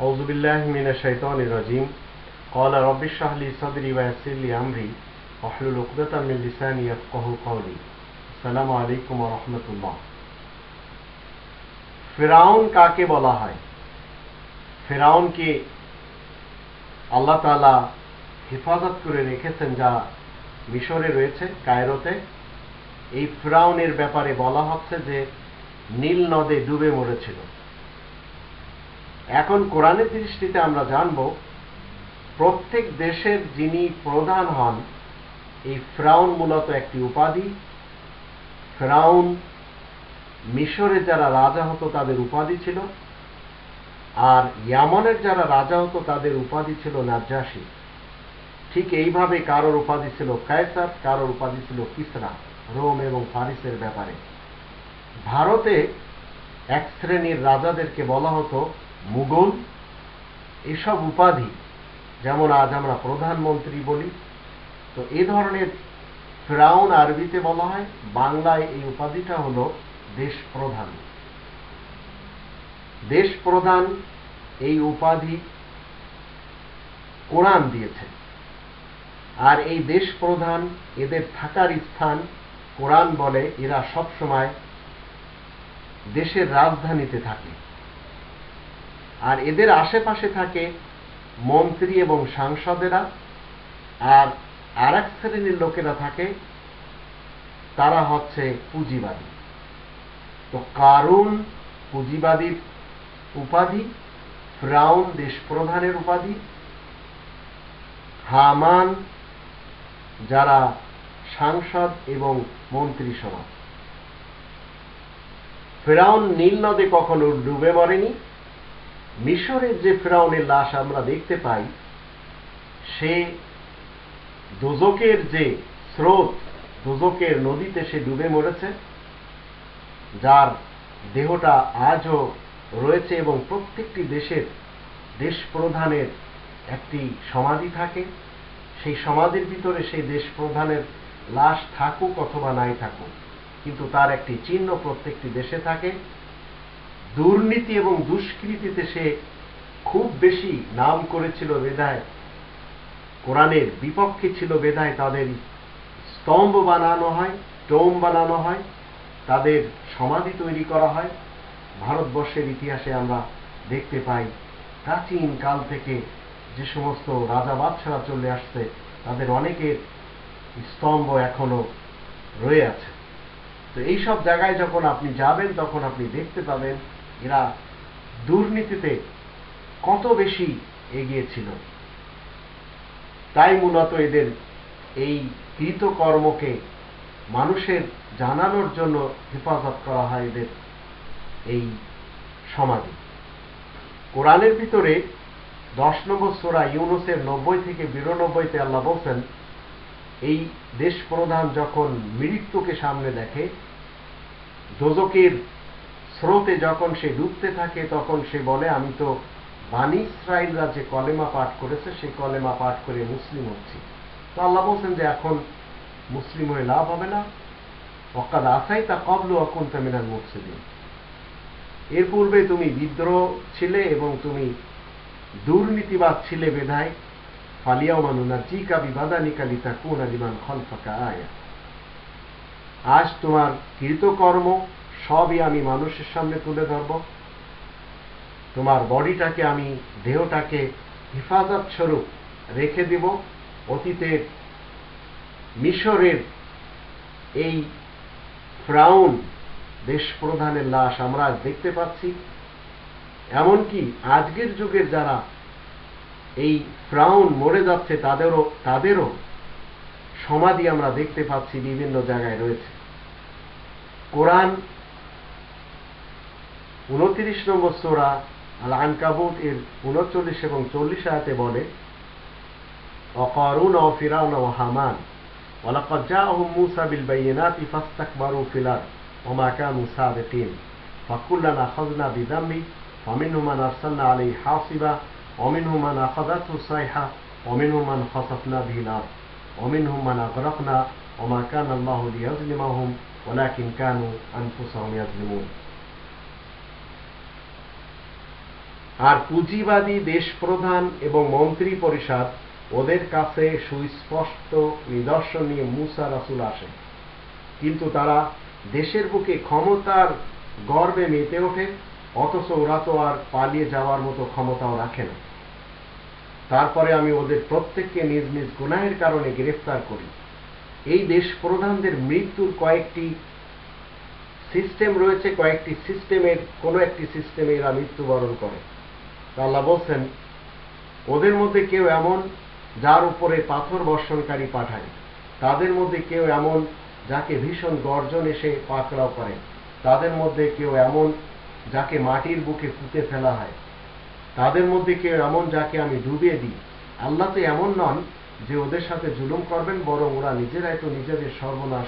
أعوذ بالله من الشيطان الرجيم قال رب اشرح لي صدري ويسر لي أمري واحلل عقدة من لساني يفقه قولي السلام عليكم ورحمة الله ফেরাউন কাকে বলা হয় ফেরাউনকে আল্লাহ তাআলা হেফাজত করে রেখেছেন যা মিশরে রয়েছে কায়রোতে এই ফ্রাউনের ব্যাপারে বলা হচ্ছে যে নীল নদে ডুবে মরেছিল এখন কোরআনের দৃষ্টিতে আমরা জানব, প্রত্যেক দেশের যিনি প্রধান হন, এই ফ্রাউন মূলত একটি উপাধি। ফ্রাউন মিশরে যারা রাজা হতো তাদের উপাধি ছিল, আর ইয়ামনের যারা রাজা হতো তাদের উপাধি ছিল নাজ্জাসী। ঠিক এইভাবে কারোর উপাধি ছিল কায়সার, কারোর উপাধি ছিল কিসরা, রোম এবং ফারিসের ব্যাপারে। ভারতে এক শ্রেণির রাজাদেরকে বলা হতো মুঘল, এসব উপাধি, যেমন আজ আমরা প্রধানমন্ত্রী বলি, তো এ ধরনের ফ্রাউন আরবিতে বলা হয়, বাংলায় এই উপাধিটা হলো দেশ প্রধান দেশ প্রধান এই উপাধি কোরআন দিয়েছে আর এই দেশ প্রধান এদের থাকার স্থান কোরআন বলে, এরা সব সময় দেশের রাজধানীতে থাকে। আর এদের আশেপাশে থাকে মন্ত্রী এবং সাংসদেরা, আর আর এক শ্রেণির লোকেরা থাকে, তারা হচ্ছে পুঁজিবাদী। তো কারুন পুঁজিবাদীর উপাধি, ফ্রাউন দেশ প্রধানের উপাধি, হামান যারা সাংসদ এবং মন্ত্রিসভা ফেরাউন নীল নদে কখনো ডুবে মরেনি মিশরের যে ফেরাউনের লাশ আমরা দেখতে পাই, সে দোজকের যে স্রোত দোজকের নদীতে সে ডুবে মরেছে, যার দেহটা আজও রয়েছে এবং প্রত্যেকটি দেশের দেশ প্রধানের একটি সমাধি থাকে। সেই সমাধির ভিতরে সেই দেশ প্রধানের লাশ থাকুক অথবা নাই থাকুক, কিন্তু তার একটি চিহ্ন প্রত্যেকটি দেশে থাকে। দুর্নীতি এবং দুষ্কৃতিতে সে খুব বেশি নাম করেছিল বেদায়। কোরআনের বিপক্ষে ছিল বেদায়, তাদের স্তম্ভ বানানো হয়, টোম বানানো হয়, তাদের সমাধি তৈরি করা হয়। ভারতবর্ষের ইতিহাসে আমরা দেখতে পাই, প্রাচীন কাল থেকে যে সমস্ত রাজা বাদশারা চলে আসছে, তাদের অনেকের স্তম্ভ এখনও রয়ে আছে। তো এইসব জায়গায় যখন আপনি যাবেন, তখন আপনি দেখতে পাবেন এরা দুর্নীতিতে কত বেশি এগিয়েছিল? তাই মূলত এদের এই কৃতকর্মকে মানুষের জানানোর জন্য হেফাজত করা হয় এদের এই সমাধি কোরআনের ভিতরে দশ নম্বর সোরা ইউনুসের নব্বই থেকে বিরানব্বইতে আল্লাহ বলছেন, এই দেশ প্রধান যখন মৃত্যুকে সামনে দেখে দোজকের স্রোতে যখন সে ডুবতে থাকে, তখন সে বলে, আমি তো বানি ইসরায়েলরা যে কলেমা পাঠ করেছে সেই কলেমা পাঠ করে মুসলিম হচ্ছি। তো আল্লাহ বলছেন যে, এখন মুসলিম হয়ে লাভ হবে না। অকাদ আসাই তা কবলু অকুন তামিনাল মুফসিদিন। এর পূর্বে তুমি বিদ্রোহ ছিলে এবং তুমি দুর্নীতিবাদ ছিলে বেধায়। ফালিয়াও মানুনা জিকা বিবাদানিকা লিতা কোন আলিমান খলফাকা আয়া আজ তোমার কৃতকর্ম সবই আমি মানুষের সামনে তুলে ধরব। তোমার বডিটাকে আমি, দেহটাকে হেফাজত স্বরূপ রেখে দেব। অতীতের মিশরের এই ফ্রাউন দেশ প্রধানের লাশ আমরা আজ দেখতে পাচ্ছি। এমনকি আজকের যুগের যারা এই ফ্রাউন মরে যাচ্ছে, তাদেরও তাদেরও সমাধি আমরা দেখতে পাচ্ছি বিভিন্ন জায়গায় রয়েছে। কোরআন উনত্রিশ নম্বর সোরা আল আনকাবুত এর উনচল্লিশ এবং চল্লিশ আয়াতে বলে অকরুন ও ফিরাউন ও হামান ولقد جاءهم موسى بالبينات فاستكبروا في الأرض وما كانوا سابقين فكلا أخذنا بذنبه فمنهم من أرسلنا عليه حاصبا ومنهم من أخذته الصيحة ومنهم من خسفنا به الأرض ومنهم من أغرقنا وما كان الله ليظلمهم ولكن كانوا أنفسهم يظلمون আর পুঁজিবাদী দেশ প্রধান এবং মন্ত্রী পরিষদ ওদের কাছে সুস্পষ্ট নিদর্শন নিয়ে মুসা রাসুল আসে কিন্তু তারা দেশের বুকে ক্ষমতার গর্বে মেতে ওঠে, অথচ ওরা তো আর পালিয়ে যাওয়ার মতো ক্ষমতাও রাখে না। তারপরে আমি ওদের প্রত্যেককে নিজ নিজ গুনাহের কারণে গ্রেফতার করি। এই দেশ প্রধানদের মৃত্যুর কয়েকটি সিস্টেম রয়েছে, কয়েকটি সিস্টেমের, কোনো একটি সিস্টেমে এরা মৃত্যুবরণ করে। আল্লাহ বলছেন, ওদের মধ্যে কেউ এমন যার উপরে পাথর বর্ষণকারী পাঠায়। তাদের মধ্যে কেউ এমন যাকে ভীষণ গর্জন এসে পাকড়াও করে। তাদের মধ্যে কেউ এমন যাকে মাটির বুকে পুঁতে ফেলা হয়। তাদের মধ্যে কেউ এমন যাকে আমি ডুবিয়ে দিই। আল্লাহ তো এমন নন যে ওদের সাথে জুলুম করবেন, বরং ওরা নিজেরাই তো নিজেদের সর্বনাশ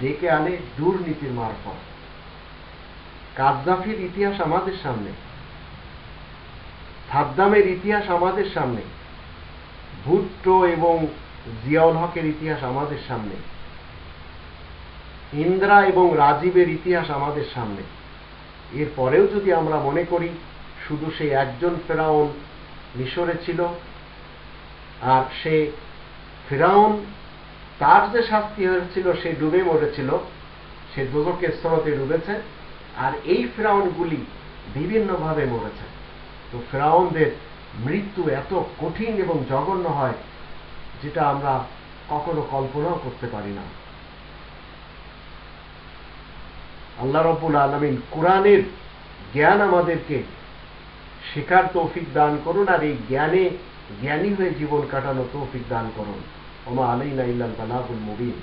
ডেকে আনে দুর্নীতির মারফত। কাজদাফির ইতিহাস আমাদের সামনে। সাদ্দামের ইতিহাস আমাদের সামনে। ভুট্টো এবং জিয়াউল হকের ইতিহাস আমাদের সামনে। ইন্দ্রা এবং রাজীবের ইতিহাস আমাদের সামনে। এরপরেও যদি আমরা মনে করি, শুধু সেই একজন ফেরাউন মিশরে ছিল, আর সে ফেরাউন তার যে শাস্তি হয়েছিল, সে ডুবে মরেছিল, সে দুজকের স্রোতে ডুবেছে, আর এই ফেরাউনগুলি বিভিন্নভাবে মরেছে। তো ফেরাউনদের মৃত্যু এত কঠিন এবং জঘন্য হয়, যেটা আমরা কখনো কল্পনাও করতে পারি না। আল্লাহ রব্বুল আলমিন কোরআনের জ্ঞান আমাদেরকে শেখার তৌফিক দান করুন আর এই জ্ঞানে জ্ঞানী হয়ে জীবন কাটানো তৌফিক দান করুন। ওমা আলাইনা ইল্লাল বালাগুল মুবিন।